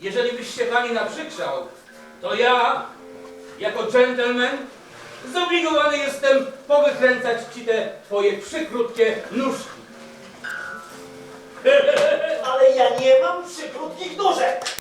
jeżeli byś się pani naprzykrzał, to ja, jako dżentelmen, zobligowany jestem powykręcać ci te twoje przykrótkie nóżki. Ale ja nie mam przykrótkich nóżek.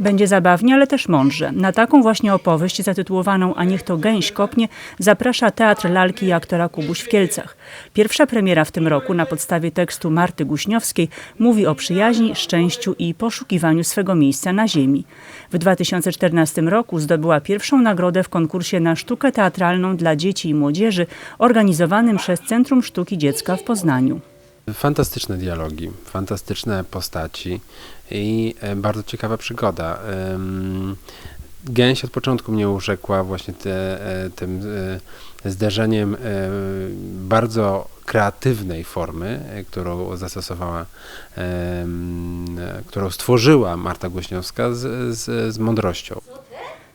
Będzie zabawnie, ale też mądrze. Na taką właśnie opowieść zatytułowaną A niech to gęś kopnie zaprasza Teatr Lalki i aktora Kubuś w Kielcach. Pierwsza premiera w tym roku na podstawie tekstu Marty Guśniowskiej mówi o przyjaźni, szczęściu i poszukiwaniu swego miejsca na ziemi. W 2014 roku zdobyła pierwszą nagrodę w konkursie na sztukę teatralną dla dzieci i młodzieży organizowanym przez Centrum Sztuki Dziecka w Poznaniu. Fantastyczne dialogi, fantastyczne postaci i e, bardzo ciekawa przygoda. Gęś od początku mnie urzekła właśnie te, e, tym e, zderzeniem bardzo kreatywnej formy, którą zastosowała, którą stworzyła Marta Głośniowska z, z, z mądrością.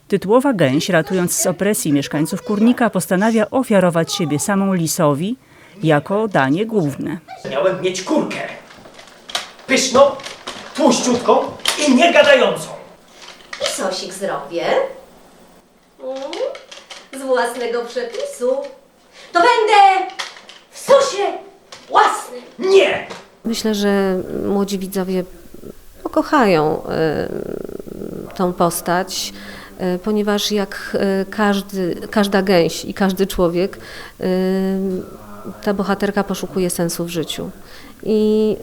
Tytułowa gęś, ratując z opresji mieszkańców Kurnika, postanawia ofiarować siebie samą lisowi jako danie główne. Miałem mieć kurkę. Pyszną, tłuściutką i niegadającą. I sosik zrobię. Mm, Z własnego przepisu. To będę w sosie własnym. Nie! Myślę, że młodzi widzowie pokochają y, tą postać, y, ponieważ jak y, każdy, każda gęś i każdy człowiek, ta bohaterka poszukuje sensu w życiu. I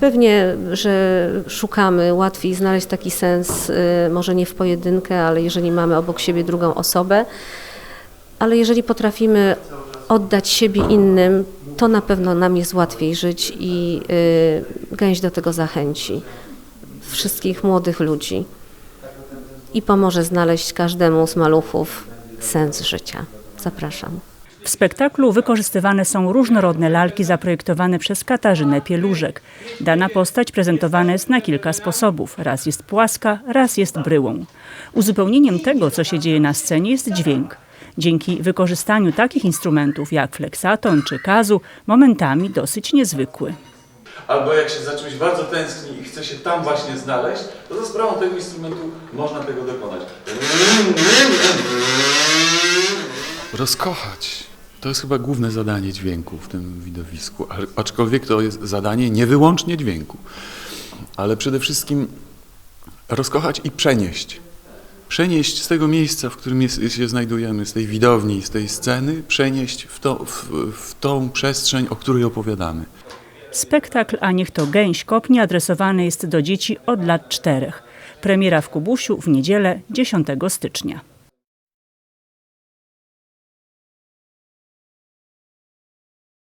pewnie, że szukamy, łatwiej znaleźć taki sens, y, może nie w pojedynkę, ale jeżeli mamy obok siebie drugą osobę, ale jeżeli potrafimy oddać siebie innym, to na pewno nam jest łatwiej żyć i y, gęś do tego zachęci wszystkich młodych ludzi i pomoże znaleźć każdemu z maluchów sens życia. Zapraszam. W spektaklu wykorzystywane są różnorodne lalki zaprojektowane przez Katarzynę Pielużek. Dana postać prezentowana jest na kilka sposobów. Raz jest płaska, raz jest bryłą. Uzupełnieniem tego, co się dzieje na scenie jest dźwięk. Dzięki wykorzystaniu takich instrumentów jak fleksaton czy kazu, momentami dosyć niezwykły. Albo jak się za czymś bardzo tęskni i chce się tam właśnie znaleźć, to za sprawą tego instrumentu można tego dokonać. Rozkochać. To jest chyba główne zadanie dźwięku w tym widowisku, aczkolwiek to jest zadanie nie wyłącznie dźwięku, ale przede wszystkim rozkochać i przenieść. Przenieść z tego miejsca, w którym jest, się znajdujemy, z tej widowni, z tej sceny, przenieść w, to, w, w tą przestrzeń, o której opowiadamy. Spektakl A niech to gęś kopnie adresowany jest do dzieci od lat czterech. Premiera w Kubusiu w niedzielę 10 stycznia.